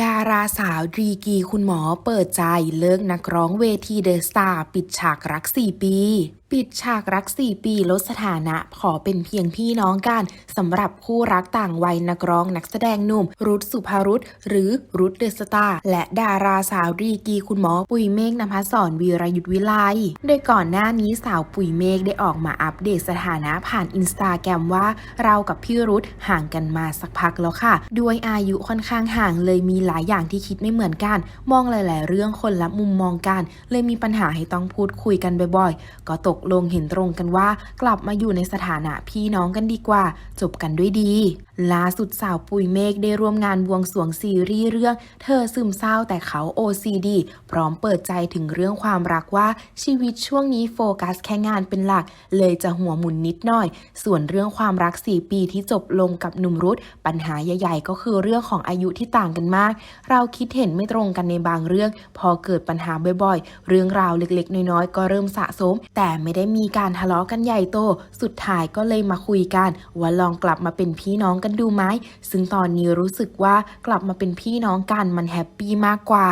ดาราสาวดรีกีคุณหมอเปิดใจเลิกนักร้องเวทีเดอะสตาร์ปิดฉากรัก 4 ปี ปิดฉากรัก 4 ปีลดสถานะ ขอเป็นเพียงพี่น้องกันสำหรับคู่รักต่างวัยนักร้องนักแสดงหนุ่ม รุตสุภารุตหรือรุตเดอะสตาและดาราสาวดรีกีคุณหมอปุ๋ยเมฆนภัสสรวีรยุทธวิไลโดยก่อนหน้านี้สาวปุ๋ยเมฆได้ออกมาอัปเดตสถานะผ่านอินสตาแกรมว่าเรากับพี่รุตห่างกันมาสักพักแล้วค่ะ ด้วยอายุค่อนข้างห่างเลยมีหลายอย่างที่คิดไม่เหมือนกัน มองหลาย ๆ เรื่องคนละมุมมองกัน เลยมีปัญหาให้ต้องพูดคุยกันบ่อย ๆ ก็ตกลงเห็นตรงกันว่า กลับมาอยู่ในสถานะพี่น้องกันดีกว่า จบกันด้วยดีล่าสุดสาวปุยเมฆได้ร่วมงานบวงสรวงซีรีส์เรื่อง เธอซึมเศร้าแต่เขา OCD พร้อมเปิดใจถึงเรื่องความรักว่าชีวิตช่วงนี้โฟกัสแค่งานเป็นหลัก เลยจะหัวหมุนนิดหน่อย ส่วนเรื่องความรัก 4 ปีที่จบลงกับหนุ่มรุตปัญหาใหญ่ ๆ ก็คือเรื่องของอายุที่ต่างกันมาก เราคิดเห็นไม่ตรงกันในบางเรื่อง พอเกิดปัญหาบ่อยๆ เรื่องราวเล็กๆ น้อยๆ ก็เริ่มสะสม แต่ไม่ได้มีการทะเลาะกันใหญ่โต สุดท้ายก็เลยมาคุยกัน ว่าลองกลับมาเป็นพี่น้องกันดูไหมซึ่งตอนนี้รู้สึกว่ากลับมาเป็นพี่น้องกันมันแฮปปี้มากกว่า